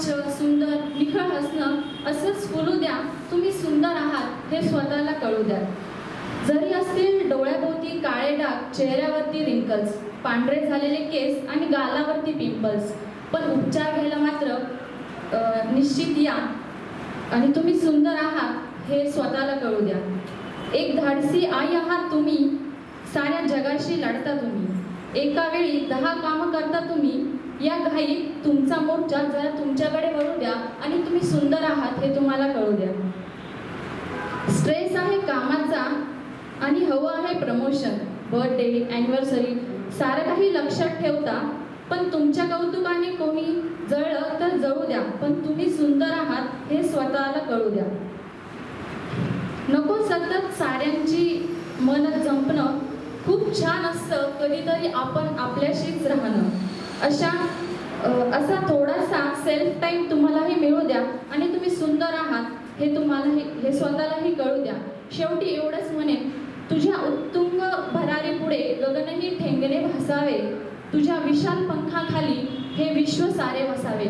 स्वच्छ सुंदर निखळ असणं असंच फुलू द्या. तुम्ही सुंदर आहात हे स्वतःला कळू द्या. जरी असतील डोळ्याभोवती काळे डाग चेहऱ्यावरती रिंकल्स पांढरे झालेले केस आणि गालावरती पिंपल्स पण उपचार घ्यायला मात्र निश्चित या. आणि तुम्ही सुंदर आहात हे स्वतःला कळू द्या. एक धाडसी आई आहात तुम्ही साऱ्या जगाशी लढता तुम्ही. एका वेळी दहा कामं करता तुम्ही या घाईत तुमचा मोर्चा जरा तुमच्याकडे वळू द्या आणि तुम्ही सुंदर आहात हे तुम्हाला कळू द्या. स्ट्रेस आहे कामाचा आणि हवं आहे प्रमोशन बर्थडे अॅनिव्हर्सरी सारं काही लक्षात ठेवता पण तुमच्या कौतुकाने कोणी जळलं तर जळू द्या पण तुम्ही सुंदर आहात हे स्वतःला कळू द्या. नको सतत साऱ्यांची मन जंपणं खूप छान असतं कधीतरी आपण आपल्याशीच राहणं. अशा असा थोडासा सेल्फ टाईम तुम्हालाही मिळू द्या आणि तुम्ही सुंदर आहात हे तुम्हालाही हे स्वतःलाही कळू द्या. शेवटी एवढंच म्हणेन तुझ्या उत्तुंग भरारी पुढे गगनही ठेंगणे भासावे. तुझ्या विशाल पंखाखाली हे विश्व सारे वसावे